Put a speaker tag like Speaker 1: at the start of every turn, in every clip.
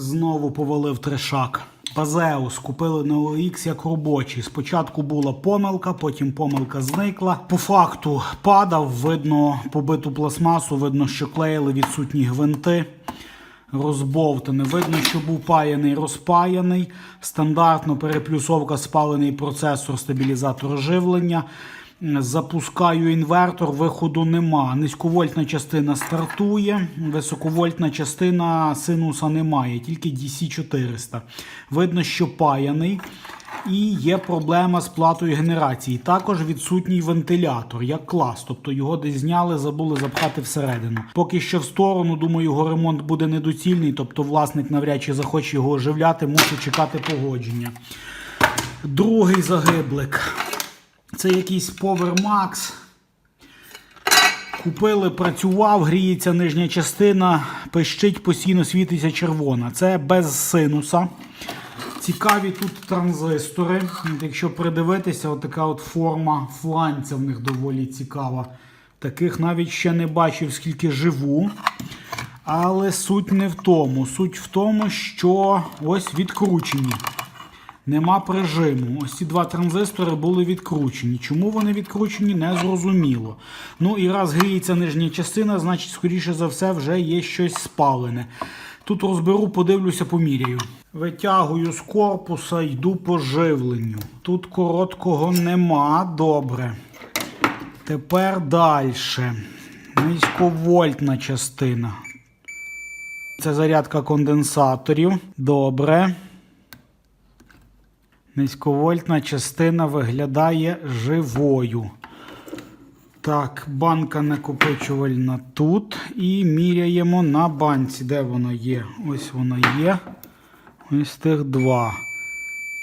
Speaker 1: Знову повалив трешак. Пазеус купили на OX як робочий. Спочатку була помилка, потім помилка зникла. По факту падав, видно побиту пластмасу, видно, що клеїли відсутні гвинти. Розбовтане. Видно, що був паяний, розпаяний. Стандартно переплюсовка спалений процесор, стабілізатор живлення. Запускаю інвертор, виходу нема. Низьковольтна частина стартує, високовольтна частина синуса немає, тільки DC400. Видно, що паяний. І є проблема з платою генерації. Також відсутній вентилятор, як клас. Тобто його десь зняли, забули запхати всередину. Поки що в сторону, думаю, його ремонт буде недоцільний, тобто власник навряд чи захоче його оживляти, мусить чекати погодження. Другий загиблик. Це якийсь Power Max. Купили, працював, гріється нижня частина, пищить, постійно світиться червона. Це без синуса. Цікаві тут транзистори. Якщо придивитися, от така от форма фланця в них доволі цікава. Таких навіть ще не бачив, скільки живу. Але суть не в тому. Суть в тому, що ось відкручені. Нема прижиму. Ось ці два транзистори були відкручені. Чому вони відкручені, не зрозуміло. Ну і раз гріється нижня частина, значить, скоріше за все, вже є щось спалене. Тут розберу, подивлюся, поміряю. Витягую з корпуса, йду по живленню. Тут короткого нема. Добре. Тепер далі. Низьковольтна частина. Це зарядка конденсаторів. Добре. Низьковольтна частина виглядає живою. Так, банка накопичувальна тут. І міряємо на банці. Де вона є? Ось вона є. Ось тих два.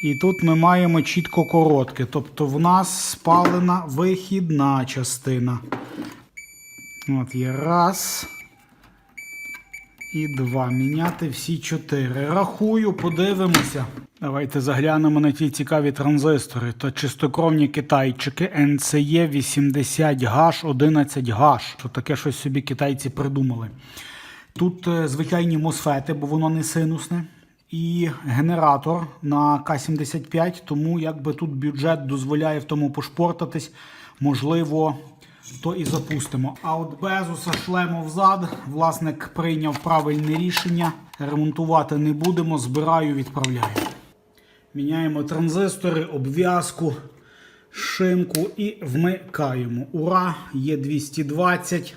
Speaker 1: І тут ми маємо чітко коротке. Тобто в нас спалена вихідна частина. От є раз. І два. Міняти всі чотири. Рахую, подивимося. Давайте заглянемо на ті цікаві транзистори. То чистокровні китайчики NCE 80H 11H. Що таке щось собі китайці придумали. Тут е, звичайні мосфети, бо воно не синусне. І генератор на К-75, тому якби тут бюджет дозволяє в тому пошпортатись. Можливо, то і запустимо. А от Безуса шлемо взад. Власник прийняв правильне рішення. Ремонтувати не будемо, збираю, відправляю. Міняємо транзистори, обв'язку, шинку і вмикаємо. Ура! Є 220.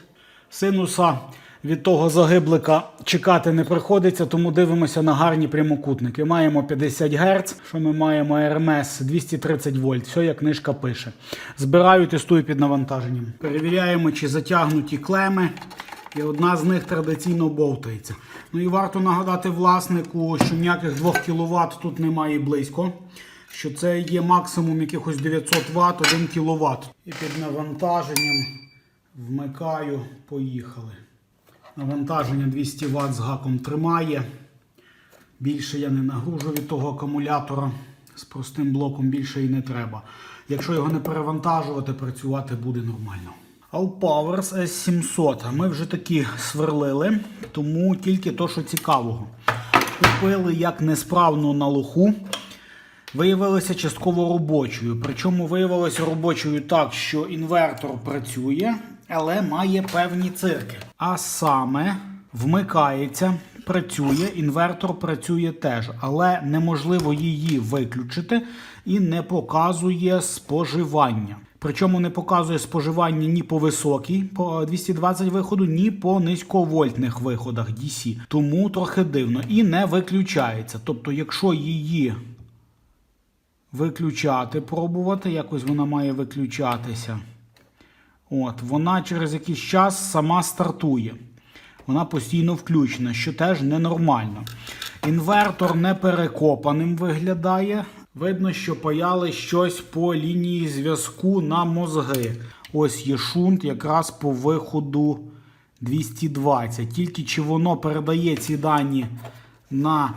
Speaker 1: Синуса від того загиблика чекати не приходиться, тому дивимося на гарні прямокутники. Маємо 50 Гц, що ми маємо RMS 230 вольт. Все як книжка пише. Збираю, тестую під навантаженням. Перевіряємо, чи затягнуті клеми. І одна з них традиційно бовтається. Ну і варто нагадати власнику, що ніяких 2 кВт тут немає близько. Що це є максимум якихось 900 Вт, 1 кВт. І під навантаженням вмикаю, поїхали. Навантаження 200 Вт з гаком тримає. Більше я не нагружу від того акумулятора. З простим блоком більше і не треба. Якщо його не перевантажувати, працювати буде нормально. Allpowers S700. Ми вже такі сверлили, тому тільки то, що цікавого. Купили як несправну на лоху. Виявилася частково робочою. Причому виявилося робочою так, що інвертор працює, але має певні цирки. А саме вмикається, працює, інвертор працює теж, але неможливо її виключити і не показує споживання. Причому не показує споживання ні по високій, по 220 виходу, ні по низьковольтних виходах DC. Тому трохи дивно. І не виключається. Тобто, якщо її виключати, пробувати, якось вона має виключатися. От, Вона через якийсь час сама стартує. Вона постійно включена, що теж ненормально. Інвертор не перекопаним виглядає. Видно, що паяли щось по лінії зв'язку на мозги. Ось є шунт якраз по виходу 220. Тільки чи воно передає ці дані на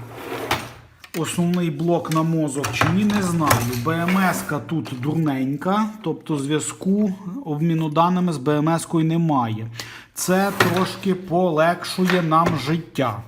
Speaker 1: основний блок на мозок чи ні, не знаю. БМС-ка тут дурненька, тобто зв'язку обміну даними з БМС-кою немає. Це трошки полегшує нам життя.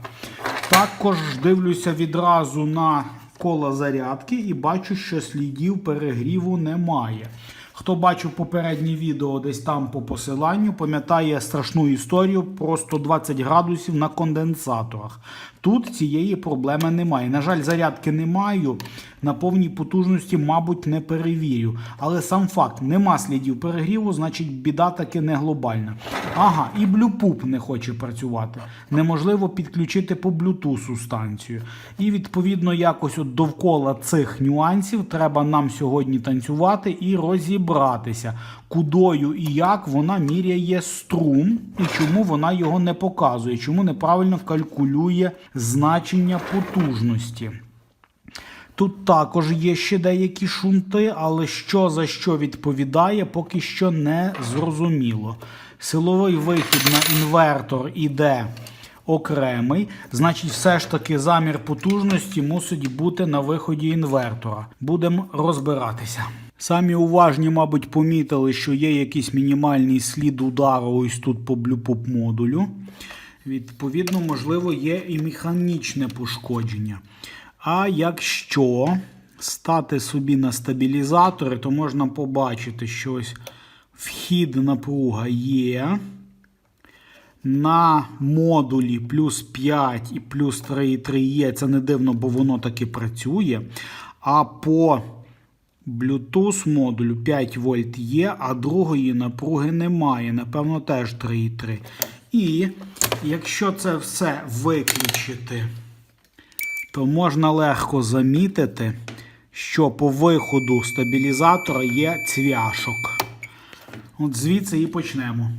Speaker 1: Також дивлюся відразу на коло зарядки і бачу, що слідів перегріву немає. Хто бачив попереднє відео десь там по посиланню, пам'ятає страшну історію про 120 градусів на конденсаторах. Тут цієї проблеми немає. На жаль, зарядки не маю. На повній потужності, мабуть, не перевірю. Але сам факт, нема слідів перегріву, значить біда таки не глобальна. Ага, і блюпуп не хоче працювати. Неможливо підключити по блютусу станцію. І відповідно якось от довкола цих нюансів треба нам сьогодні танцювати і розібратися, кудою і як вона міряє струм, і чому вона його не показує, чому неправильно калькулює значення потужності. Тут також є ще деякі шунти, але що за що відповідає, поки що не зрозуміло. Силовий вихід на інвертор іде окремий, значить, все ж таки замір потужності мусить бути на виході інвертора. Будемо розбиратися. Самі уважні, мабуть, помітили, що є якийсь мінімальний слід удару ось тут по блюпоп модулю. Відповідно, можливо, є і механічне пошкодження. А якщо стати собі на стабілізатори, то можна побачити, що ось вхід напруга є. На модулі плюс 5 і плюс 3,3 є. Це не дивно, бо воно таки працює. А по Bluetooth модулю 5 вольт є, а другої напруги немає. Напевно, теж 3,3. І якщо це все виключити, то можна легко замітити, що по виходу стабілізатора є цвяшок. От звідси і почнемо.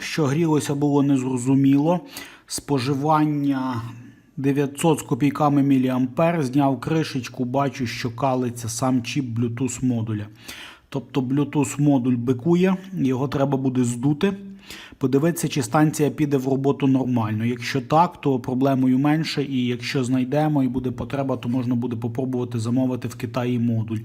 Speaker 1: Що грілося було незрозуміло. Споживання 900 з копійками міліампер. Зняв кришечку, бачу, що калиться сам чіп Bluetooth модуля. Тобто Bluetooth модуль бикує, його треба буде здути. Подивитися, чи станція піде в роботу нормально. Якщо так, то проблемою менше. І якщо знайдемо і буде потреба, то можна буде попробувати замовити в Китаї модуль.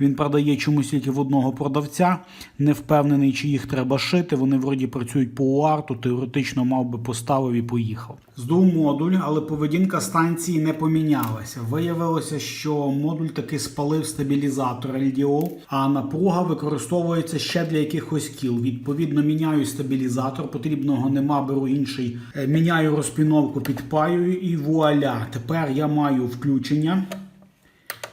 Speaker 1: Він продає чомусь тільки в одного продавця. Не впевнений, чи їх треба шити. Вони вроді працюють по УАР, то теоретично мав би поставив і поїхав. Здув модуль, але поведінка станції не помінялася. Виявилося, що модуль таки спалив стабілізатор LDO, а напруга використовується ще для якихось кіл. Відповідно, міняю стабілізатор, потрібного нема, беру інший. Е, Міняю розпіновку, підпаюю і вуаля. Тепер я маю включення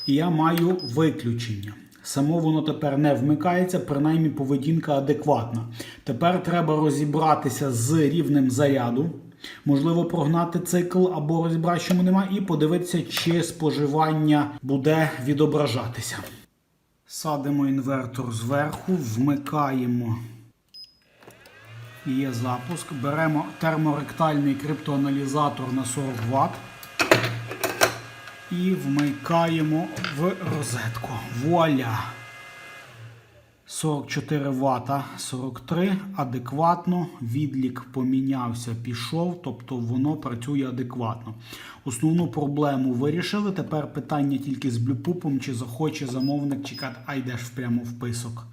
Speaker 1: і я маю виключення. Само воно тепер не вмикається, принаймні поведінка адекватна. Тепер треба розібратися з рівнем заряду. Можливо, прогнати цикл або розібрати, що немає, і подивитися, чи споживання буде відображатися. Садимо інвертор зверху, вмикаємо. Є запуск. Беремо терморектальний криптоаналізатор на 40 Вт і вмикаємо в розетку. Вуаля! 44 Вт 43 адекватно, відлік помінявся, пішов, тобто воно працює адекватно. Основну проблему вирішили. Тепер питання тільки з блюпупом, чи захоче замовник чекати, а йдеш прямо в писок.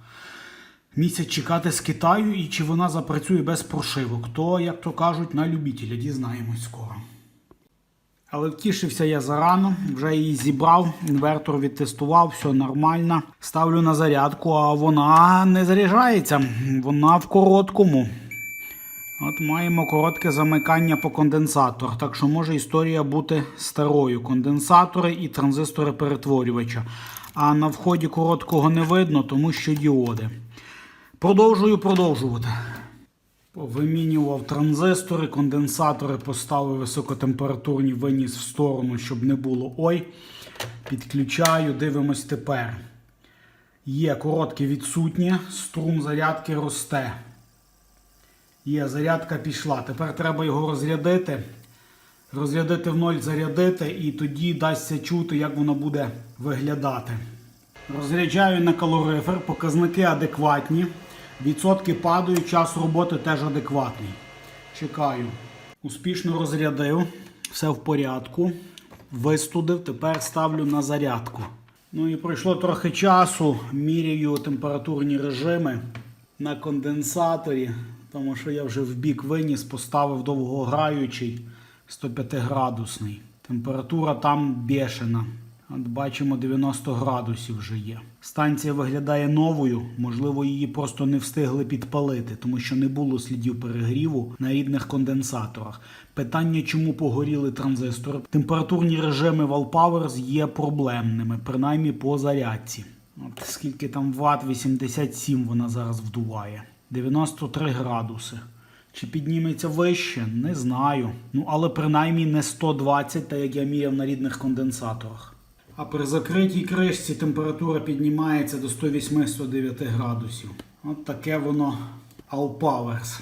Speaker 1: Місяць чекати з Китаю і чи вона запрацює без прошивок. То, як то кажуть, на любителя дізнаємось скоро. Але втішився я зарано, вже її зібрав, інвертор відтестував, все нормально. Ставлю на зарядку, а вона не заряджається, вона в короткому. От маємо коротке замикання по конденсатор. Так що може історія бути старою. Конденсатори і транзистори перетворювача. А на вході короткого не видно, тому що діоди. Продовжую продовжувати. Вимінював транзистори, конденсатори поставив високотемпературні, виніс в сторону, щоб не було ой. Підключаю, дивимось тепер. Є коротке відсутнє, струм зарядки росте. Є, зарядка пішла. Тепер треба його розрядити. Розрядити в ноль, зарядити, і тоді дасться чути, як воно буде виглядати. Розряджаю на калорифер, показники адекватні. Відсотки падають, час роботи теж адекватний. Чекаю. Успішно розрядив, все в порядку. Вистудив, тепер ставлю на зарядку. Ну і пройшло трохи часу, міряю температурні режими на конденсаторі, тому що я вже в бік виніс, поставив довгограючий. 105 градусний. Температура там бешена. От бачимо 90 градусів вже є. Станція виглядає новою, можливо, її просто не встигли підпалити, тому що не було слідів перегріву на рідних конденсаторах. Питання, чому погоріли транзистори. Температурні режими Wallpowers є проблемними, принаймні по зарядці. От скільки там ватт, 87 вона зараз вдуває. 93 градуси. Чи підніметься вище? Не знаю. Ну, але принаймні не 120, так як я міряв на рідних конденсаторах. А при закритій кришці температура піднімається до 108-109 градусів. От таке воно All Powers.